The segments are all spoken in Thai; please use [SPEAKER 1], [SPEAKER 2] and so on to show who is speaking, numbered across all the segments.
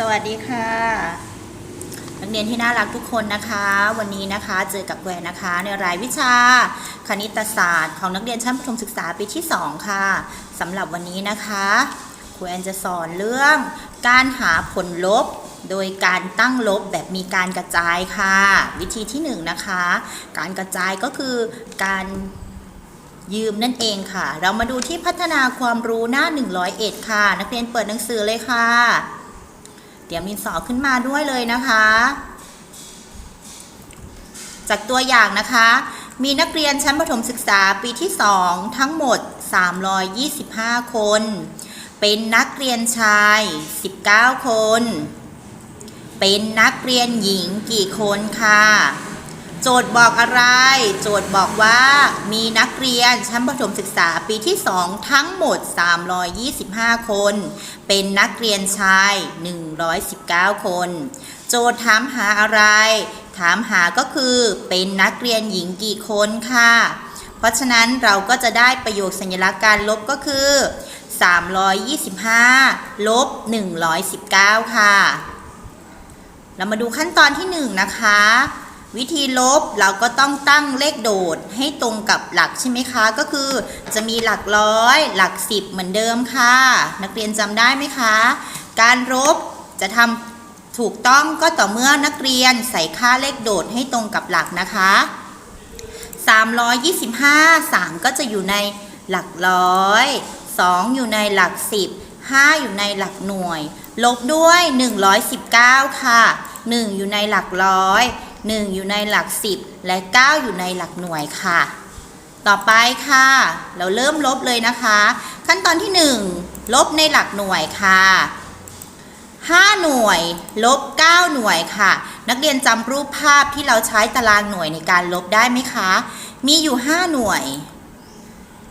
[SPEAKER 1] สวัสดีค่ะนักเรียนที่น่ารักทุกคนนะคะ วันนี้นะคะเจอกับแหวนนะคะ ในรายวิชา คณิตศาสตร์ของนักเรียนชั้นประถมศึกษาปีที่ 2 ค่ะสำหรับวันนี้นะคะครูแอนจะสอนเรื่อง การหาผลลบ โดยการตั้งลบแบบมีการกระจายค่ะ วิธีที่1นนะคะ การกระจายก็คือการยืมนั่นเองค่ะ เรามาดูที่พัฒนาความรู้หน้า 101 ค่ะ นักเรียนเปิดหนังสือเลยค่ะ ดี๋ยวมีสอขึ้นมาด้วยเลยนะคะ จากตัวอย่างนะคะ มีนักเรียนชั้นประถมศึกษาปีที่ 2 ทั้งหมด 325 คน เป็นนักเรียนชาย 19 คน เป็นนักเรียนหญิงกี่คนค่ะ โจทย์บอกอะไร โจทย์บอกว่ามีนักเรียนชั้นประถมศึกษาปีที่ 2 ทั้งหมด 325 คน เป็นนักเรียนชาย 119 คน โจทย์ถามหาอะไร ถามหาก็คือเป็นนักเรียนหญิงกี่คนค่ะ เพราะฉะนั้นเราก็จะได้ประโยคสัญลักษณ์การลบก็คือ 325 ลบ 119 ค่ะ เรามาดูขั้นตอนที่ 1 นะคะ วิธีลบเราก็ต้องตั้งเลขโดดให้ตรงกับหลักใช่ไหมคะ ก็คือจะมีหลักร้อย หลักสิบเหมือนเดิมค่ะ นักเรียนจำได้ไหมคะ การลบจะทำถูกต้องก็ต่อเมื่อนักเรียนใส่ค่าเลขโดดให้ตรงกับหลักนะคะ 325 3 ก็จะอยู่ในหลักร้อย 2 อยู่ในหลัก10 5อยู่ในหลักหน่วย ลบด้วย 119 ค่ะ 1 อยู่ในหลักร้อย 1 อยู่ในหลัก 10 และ 9 อยู่ในหลักหน่วยค่ะ ต่อไปค่ะ เราเริ่มลบเลยนะคะ ขั้นตอนที่ 1 ลบในหลักหน่วยค่ะ 5 หน่วยลบ 9 หน่วยค่ะ นักเรียนจำรูปภาพที่เราใช้ตารางหน่วยในการลบได้ไหมคะ มีอยู่ 5 หน่วย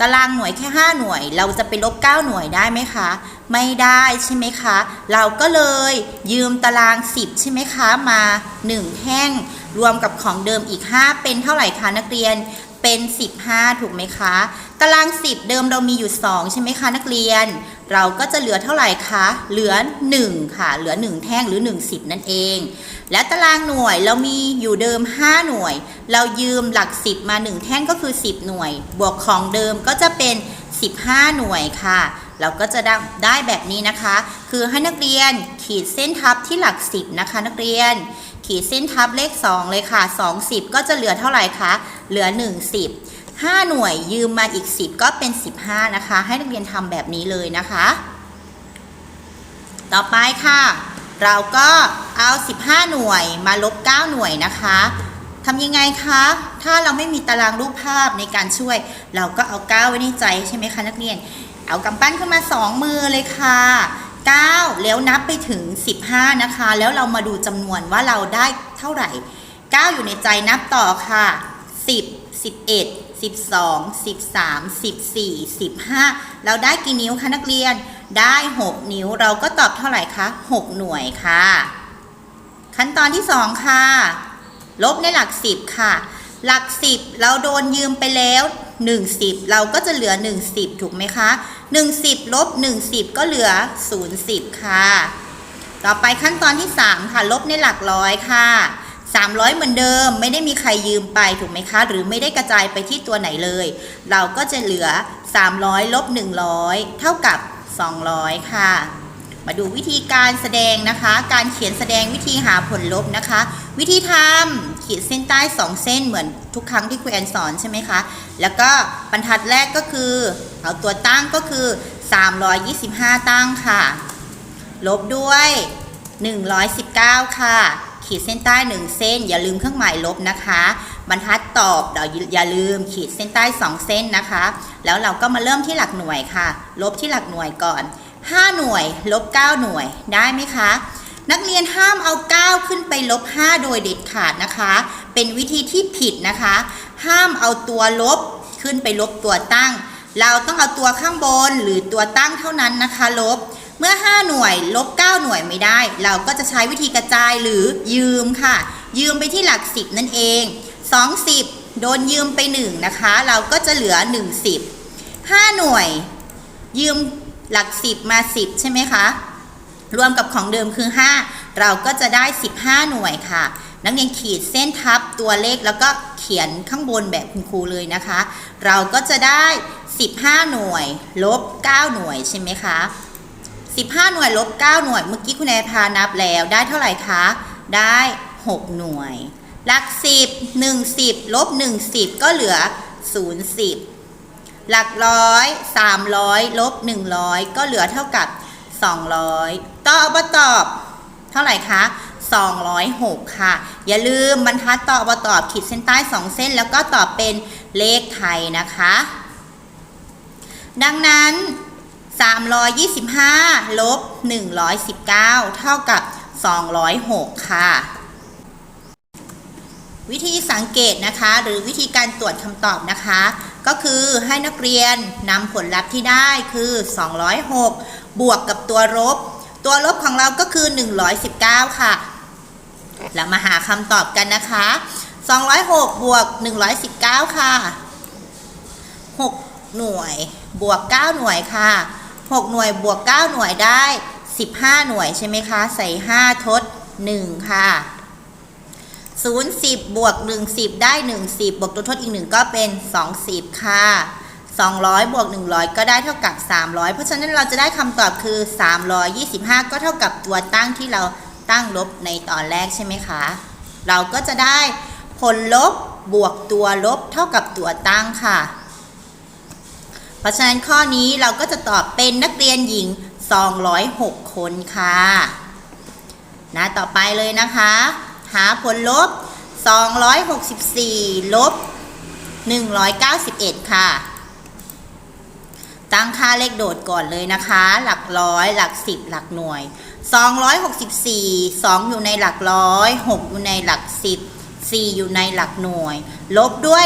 [SPEAKER 1] ตารางหน่วยแค่ 5 หน่วย เราจะไปลบ 9 หน่วยได้ไหมคะ ไม่ได้ใช่ไหมคะ เราก็เลยยืมตาราง 10 ใช่ไหมคะ มา 1 แท่ง รวมกับของเดิมอีก 5 เป็นเท่าไหร่คะนักเรียนเป็น 15 ถูกไหมคะ ตาราง 10 เดิมเรามีอยู่ 2 ใช่ไหมคะ นักเรียน เราก็จะเหลือเท่าไหร่คะ เหลือ 1 ค่ะ เหลือ 1 แท่งหรือ 1 10 นั่นเอง และตารางหน่วยเรามีอยู่เดิม 5 หน่วย เรายืมหลัก 10 มา 1 แท่งก็คือ 10 หน่วย บวกของเดิมก็จะเป็น 15 หน่วยค่ะ เราก็จะได้ได้แบบนี้นะคะ คือให้นักเรียนขีดเส้นทับที่หลัก 10 นะคะ นักเรียน ขีดเส้นทับเลข 2 เลยค่ะ2 10ก็จะเหลือเท่าไหร่คะ เหลือ 1 10 5 หน่วยยืมมาอีก 10 ก็เป็น 15 นะคะ ให้นักเรียนทำแบบนี้เลยนะคะ ต่อไปค่ะ เราก็เอา 15 หน่วยมาลบ 9 หน่วยนะคะทำยังไงคะ ถ้าเราไม่มีตารางรูปภาพในการช่วย เราก็เอา 9 ไว้ในใจใช่ไหมคะนักเรียน เอากำปั้นขึ้นมา 2 มือเลยค่ะ 9 แล้วนับไปถึง 15 นะคะ แล้วเรามาดูจำนวนว่าเราได้เท่าไหร่ 9 อยู่ในใจนับต่อค่ะ 10 11 12 13 14 15 เราได้กี่นิ้วคะนักเรียนได้ 6 นิ้วเราก็ตอบเท่าไหร่คะ6 หน่วยค่ะ ขั้นตอนที่ 2 ค่ะ ลบในหลัก 10 ค่ะ หลัก10เราโดนยืมไปแล้ว1 10เราก็จะเหลือ1 10ถูกไหมคะ1 10ลบ1 10ก็เหลือ0 10ค่ะ ต่อไปขั้นตอนที่3ค่ะลบในหลักร้อยค่ะ300เหมือนเดิมไม่ได้มีใครยืมไปถูกไหมคะ หรือไม่ได้กระจายไปที่ตัวไหนเลย เราก็จะเหลือ300ลบ100เท่ากับ200ค่ะมาดูวิธีการแสดงนะคะ การเขียนแสดงวิธีหาผลลบนะคะ วิธีทำ ขีดเส้นใต้2เส้นเหมือนทุกครั้งที่ครูแอนสอนใช่ไหมคะ แล้วก็บรรทัดแรกก็คือ เอาตัวตั้งก็คือ 325 ตั้งค่ะ ลบด้วย 119 ค่ะ ขีดเส้นใต้ 1 เส้น อย่าลืมเครื่องหมายลบนะคะ บรรทัดตอบเดี๋ยวอย่าลืมขีดเส้นใต้ 2 เส้นนะคะ แล้วเราก็มาเริ่มที่หลักหน่วยค่ะ ลบที่หลักหน่วยก่อน 5 หน่วย ลบ 9 หน่วยได้ไหมคะ นักเรียนห้ามเอา 9 ขึ้นไปลบ 5 โดยเด็ดขาดนะคะ เป็นวิธีที่ผิดนะคะ ห้ามเอาตัวลบขึ้นไปลบตัวตั้ง เราต้องเอาตัวข้างบนหรือตัวตั้งเท่านั้นนะคะ ลบ เมื่อ 5 หน่วยลบ 9 หน่วยไม่ได้ เราก็จะใช้วิธีกระจายหรือยืมค่ะ ยืมไปที่หลัก 10 นั่นเอง 20 โดนยืมไป 1 นะคะ เราก็จะเหลือ 1 10 5 หน่วย ยืมหลัก 10 มา 10 ใช่ไหมคะ รวมกับของเดิมคือ 5 เราก็จะได้ 15 หน่วยค่ะ นักเรียนขีดเส้นทับตัวเลขแล้วก็เขียนข้างบนแบบคุณครูเลยนะคะ เราก็จะได้ 15 หน่วย ลบ 9 หน่วยใช่ไหมคะ 15 หน่วยลบ 9 หน่วย เมื่อกี้คุณแอพานับแล้วได้เท่าไหร่คะ ได้ 6 หน่วย หลัก 10 1 10ลบ1 10 ก็เหลือ 0 10 หลักร้อย300ลบ100 ก็เหลือเท่ากับ 200 ต่ออบตอบ เท่าไหร่คะ206 ค่ะ อย่าลืมบรรทัดต่ออบตอบขีดเส้นใต้ 2 เส้น แล้วก็ตอบเป็นเลขไทยนะคะ ดังนั้น 325 ลบ 119 เท่ากับ 206 ค่ะ วิธีสังเกตนะคะ หรือวิธีการตรวจคำตอบนะคะ ก็คือให้นักเรียนนำผลลัพธ์ที่ได้คือ 206 บวกกับตัวลบ ตัวลบของเราก็คือ 119 ค่ะ เรามาหาคำตอบกันนะคะ 206 บวก 119 ค่ะ 6 หน่วยบวก 9 หน่วยค่ะ 6 หน่วยบวก 9 หน่วยได้ 15 หน่วยใช่ไหมคะ ใส่ 5 ทด 1 ค่ะ 0 10 บวก 1 10 ได้ 1 10 บวกตัวทดอีก 1 ก็เป็น 2 10 ค่ะ 200 บวก 100 ก็ได้เท่ากับ 300 เพราะฉะนั้นเราจะได้คำตอบคือ 325 ก็เท่ากับตัวตั้งที่เราตั้งลบในตอนแรกใช่ไหมคะ เราก็จะได้ผลลบบวกตัวลบเท่ากับตัวตั้งค่ะ เพราะฉะนั้นข้อนี้เราก็จะตอบเป็นนักเรียนหญิง 206 คนค่ะ นะต่อไปเลยนะคะ หาผลลบ 264 ลบ 191 ค่ะ ตั้งค่าเลขโดดก่อนเลยนะคะ หลักร้อย หลักสิบหลักหน่วย 264 2 อยู่ในหลักร้อย 6 อยู่ในหลักสิบ4 อยู่ในหลักหน่วย ลบด้วย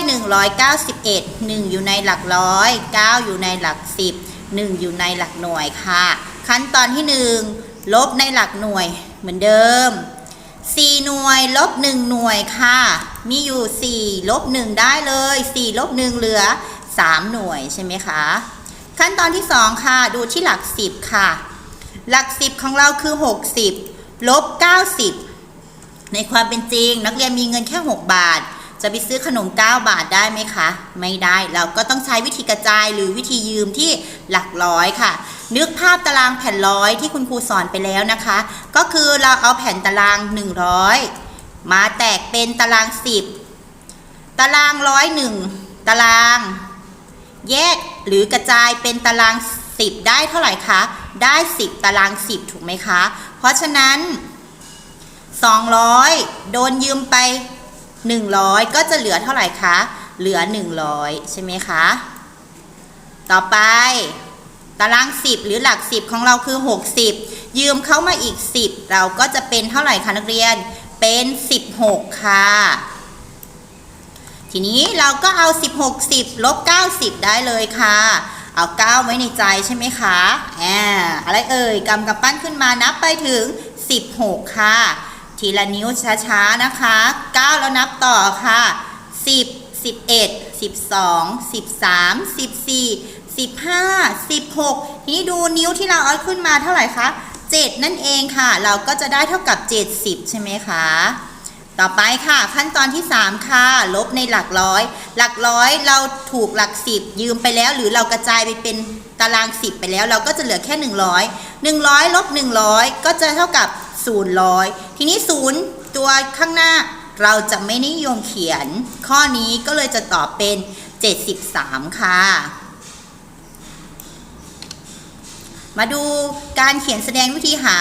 [SPEAKER 1] 191 1 อยู่ในหลักร้อย 9 อยู่ในหลักสิบ1 อยู่ในหลักหน่วยค่ะ ขั้นตอนที่ 1 ลบในหลักหน่วยเหมือนเดิม 4 หน่วย ลบ 1 หน่วยค่ะ มีอยู่ 4 ลบ 1 ได้เลย 4 ลบ 1 เหลือ 3 หน่วยใช่ไหมคะ ขั้นตอนที่ 2 ค่ะ ดูที่หลัก 10 ค่ะ หลัก 10 ของเราคือ 60 ลบ 90 ในความเป็นจริง นักเรียนมีเงินแค่ 6 บาท จะไปซื้อขนม 9 บาทได้ไหมคะ ไม่ได้ เราก็ต้องใช้วิธีกระจายหรือวิธียืมที่หลักร้อยค่ะ นึกภาพตารางแผ่นร้อยที่คุณครูสอนไปแล้วนะคะ ก็คือเราเอาแผ่นตาราง 100 มาแตกเป็นตาราง 10 ตารางร้อยหนึ่งตาราง แยกหรือกระจายเป็นตาราง 10 ได้เท่าไหร่คะ ได้ 10 ตาราง 10 ถูกไหมคะ เพราะฉะนั้น 200 โดนยืมไป 100 ก็จะเหลือเท่าไหร่คะ เหลือ 100 ใช่ไหมคะ ต่อไป ตาราง 10 หรือหลัก 10 ของเราคือ 60 ยืมเข้ามาอีก 10 เราก็จะเป็นเท่าไหร่คะนักเรียน เป็น 16 ค่ะ ทีนี้เราก็เอา 16 10ลบ90 ได้เลยค่ะ เอา 9 ไว้ในใจใช่ไหมคะแอ่าอะไรเอ่ยกำกับปั้นขึ้นมานับไปถึง 16 ค่ะ ทีละนิ้วช้าๆนะคะ 9 แล้วนับต่อค่ะ 10 11 12 13 14 15 16 ทีนี้ดูนิ้วที่เราเอาขึ้นมาเท่าไหร่คะ 7 นั่นเองค่ะ เราก็จะได้เท่ากับ 70 ใช่ไหมคะ ต่อไปค่ะ ขั้นตอนที่ 3 ค่ะ ลบในหลักร้อย หลักร้อยเราถูกหลักสิบยืมไปแล้ว หรือเรากระจายไปเป็นตารางสิบไปแล้ว เราก็จะเหลือแค่ 100 100ลบ100 ก็จะเท่ากับ 000 ทีนี้ 0 ตัวข้างหน้าเราจะไม่นิยมเขียน ข้อนี้ก็เลยจะตอบเป็น 73 ค่ะ มาดูการเขียนแสดงวิธีหา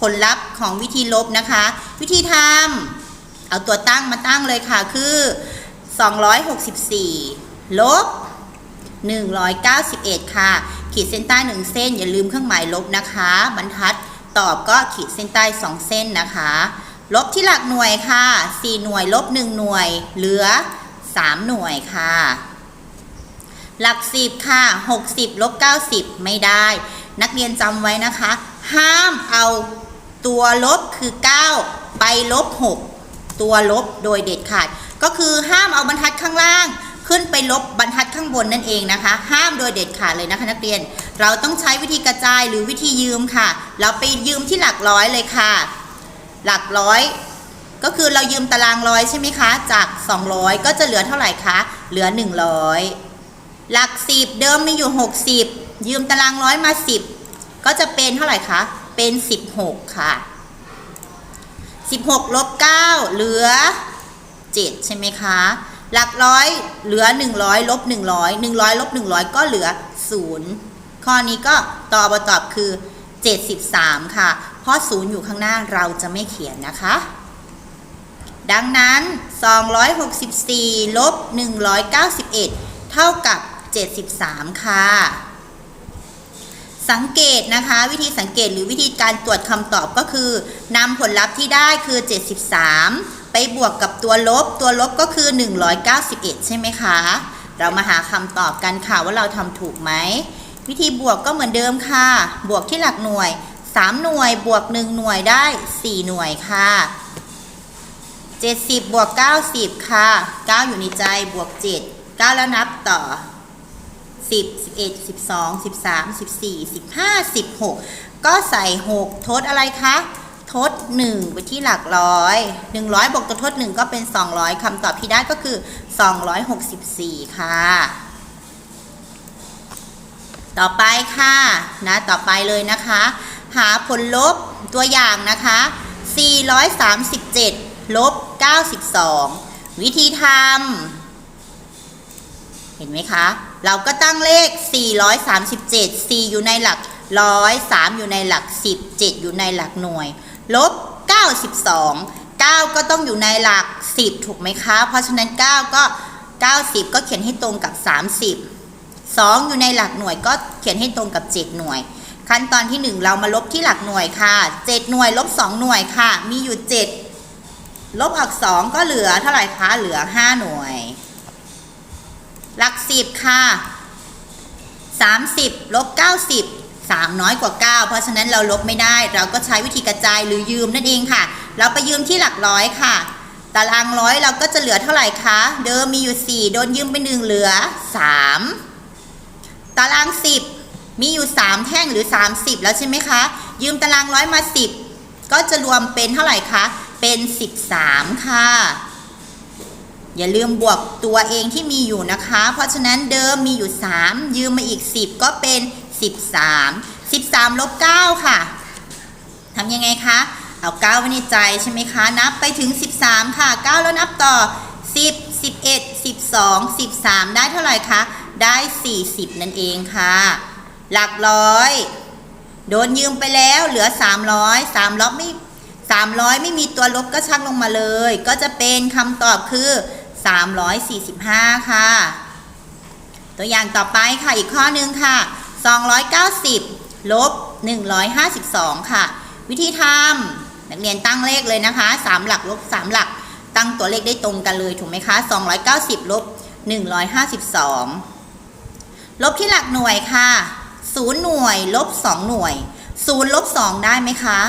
[SPEAKER 1] ผลลัพธ์ของวิธีลบนะคะ วิธีทำเอาตัวตั้งมาตั้งเลยค่ะคือ 264 ลบ 191 ค่ะ ขีดเส้นใต้ 1 เส้น อย่าลืมเครื่องหมายลบนะคะ บรรทัดตอบก็ขีดเส้นใต้ 2 เส้นนะคะ ลบที่หลักหน่วยค่ะ 4 หน่วยลบ 1 หน่วย เหลือ 3 หน่วยค่ะ หลัก 10 ค่ะ 60 ลบ 90 ไม่ได้ นักเรียนจำไว้นะคะ ห้ามเอา ตัวลบคือ 9 ไปลบ 6 ตัวลบโดยเด็ดขาด ก็คือห้ามเอาบรรทัดข้างล่าง ขึ้นไปลบบรรทัดข้างบนนั่นเองนะคะ ห้ามโดยเด็ดขาดเลยนะคะนักเรียน เราต้องใช้วิธีกระจายหรือวิธียืมค่ะ เราไปยืมที่หลักร้อยเลยค่ะ หลักร้อย ก็คือเรายืมตารางร้อยใช่ไหมคะ จาก 200 ก็จะเหลือเท่าไหร่คะ เหลือ 100 หลักสิบเดิมมีอยู่ 60 ยืมตารางร้อยมา 10 ก็จะเป็นเท่าไหร่คะ เป็น16ค่ะ16ลบ9เหลือ7ใช่ไหมคะ หลักร้อยเหลือ100ลบ100 100ลบ100ก็เหลือ0ข้อนี้ก็ตอบตอบคือ73ค่ะ เพราะ0อยู่ข้างหน้าเราจะไม่เขียนนะคะ ดังนั้น 264ลบ191 เท่ากับ 73 ค่ะ สังเกตนะคะ วิธีสังเกตหรือวิธีการตรวจคำตอบก็คือนำผลลัพธ์ที่ได้คือ 73 ไปบวกกับตัวลบ ตัวลบก็คือ 191 ใช่ไหมคะ เรามาหาคำตอบกันค่ะว่าเราทำถูกไหม วิธีบวกก็เหมือนเดิมค่ะ บวกที่หลักหน่วย 3 หน่วยบวก 1 หน่วยได้ 4 หน่วยค่ะ 70 บวก 90 ค่ะ 9 อยู่ในใจบวก 7 9 แล้วนับต่อ 10 11 12 13 14 15 16 ก็ใส่ 6 ทดอะไรคะ ทด 1 ไปที่หลักร้อย 100บวกตัวทด 1 ก็เป็น 200คำตอบที่ได้ก็คือ 264 ค่ะ ต่อไปค่ะนะต่อไปเลยนะคะ หาผลลบตัวอย่างนะคะ 437 ลบ 92 วิธีทำเห็นไหมคะ เราก็ตั้งเลข 437 4 อยู่ในหลักร้อย3อยู่ในหลัก10 7อยู่ในหลักหน่วย ลบ 92 9 ก็ต้องอยู่ในหลัก 10 ถูกไหมคะ เพราะฉะนั้น 9 ก็ 90 ก็เขียนให้ตรงกับ 30 2 อยู่ในหลักหน่วยก็เขียนให้ตรงกับ 7 หน่วย ขั้นตอนที่ 1 เรามาลบที่หลักหน่วยค่ะ 7 หน่วยลบ 2 หน่วยค่ะ มีอยู่ 7 ลบออก 2 ก็เหลือเท่าไหร่คะ เหลือ 5 หน่วย หลักสิบค่ะสามสิบลบเก้าสิบสามน้อยกว่าเก้าเพราะฉะนั้นเราลบไม่ได้ เราก็ใช้วิธีกระจายหรือยืมนั่นเองค่ะ เราไปยืมที่หลักร้อยค่ะ ตารางร้อยเราก็จะเหลือเท่าไหร่คะ เดิมมีอยู่สี่โดนยืมไปหนึ่งเหลือสามตารางสิบมีอยู่สามแท่งหรือสามสิบแล้วใช่ไหมคะ ยืมตารางร้อยมาสิบก็จะรวมเป็นเท่าไหร่คะ เป็นสิบสามค่ะ อย่าลืมบวกตัวเองที่มีอยู่นะคะ เพราะฉะนั้นเดิมมีอยู่ 3 ยืมมาอีก 10 ก็เป็น 13 13ลบ9ค่ะทำยังไงคะ เอา 9 ไว้ในใจใช่ไหมคะ นับไปถึง 13 ค่ะ 9 แล้วนับต่อ 10 11 12 13 ได้เท่าไหร่คะ ได้ 40 นั่นเองค่ะ หลักร้อย โดนยืมไปแล้วเหลือ 300 3ลบไม่300 ไม่มีตัวลบก็ชักลงมาเลย ก็จะเป็นคำตอบคือ 345 ค่ะ ตัวอย่างต่อไปค่ะอีกข้อหนึ่งค่ะ 290 ลบ 152 ค่ะ วิธีทำนักเรียนตั้งเลขเลยนะคะ 3 หลักลบ 3 หลัก ตั้งตัวเลขได้ตรงกันเลยถูกไหมคะ 290 ลบ 152 ลบที่หลักหน่วยค่ะ 0 หน่วย ลบ 2 หน่วย 0 ลบ 2 ได้ไหมคะ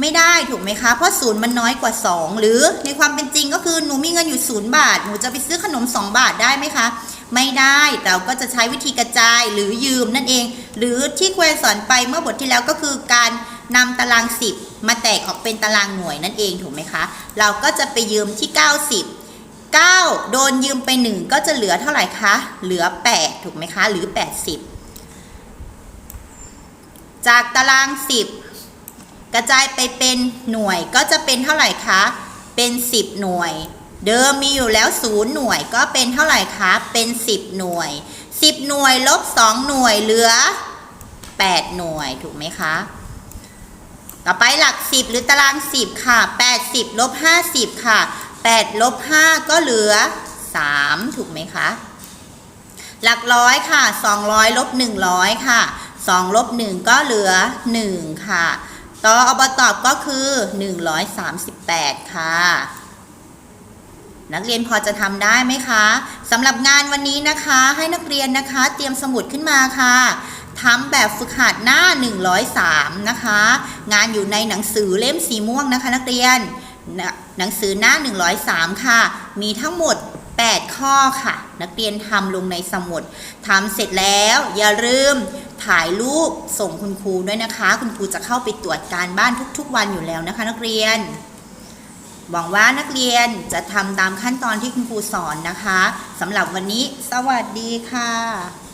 [SPEAKER 1] ไม่ได้ถูกไหมคะ เพราะศูนย์มันน้อยกว่า 2 หรือในความเป็นจริงก็คือหนูมีเงินอยู่ศูนย์บาท หนูจะไปซื้อขนม 2 บาทได้ไหมคะ ไม่ได้เราก็จะใช้วิธีกระจายหรือยืมนั่นเอง หรือที่ครูสอนไปเมื่อบทที่แล้วก็คือการนำตาราง 10 มาแตกออกเป็นตารางหน่วยนั่นเองถูกไหมคะ เราก็จะไปยืมที่ 90 9 โดนยืมไป 1 ก็จะเหลือเท่าไหร่คะ เหลือ 8 ถูกไหมคะ หรือ 80 จากตาราง 10 กระจายไปเป็นหน่วยก็จะเป็นเท่าไหร่คะ เป็น 10 หน่วย เดิมมีอยู่แล้ว 0 หน่วยก็เป็นเท่าไหร่คะ เป็น 10 หน่วย 10 หน่วยลบ 2 หน่วยเหลือ 8 หน่วยถูกไหมคะ ต่อไปหลัก 10 หรือตาราง 10 ค่ะ 80ลบ50 ค่ะ 8 ลบ 5 ก็เหลือ 3 ถูกไหมคะ หลักร้อยค่ะ 200ลบ100 ค่ะ2ลบ1ก็เหลือ 1 ค่ะ ต่ออบตอบก็คือ 138 ค่ะ นักเรียนพอจะทำได้ไหมคะสำหรับงานวันนี้นะคะ ให้นักเรียนนะคะ เตรียมสมุดขึ้นมาค่ะทำแบบฝึกหัดหน้า 103 นะคะ งานอยู่ในหนังสือเล่มสีม่วงนะคะ นักเรียนหนังสือหน้า 103 ค่ะ มีทั้งหมด 8 ข้อค่ะ นักเรียนทำลงในสมุดทำเสร็จแล้วอย่าลืมถ่ายรูปส่งคุณครูด้วยนะคะ คุณครูจะเข้าไปตรวจการบ้านทุกๆ วันอยู่แล้วนะคะ นักเรียนหวังว่านักเรียนจะทำตามขั้นตอนที่คุณครูสอนนะคะสำหรับวันนี้ สวัสดีค่ะ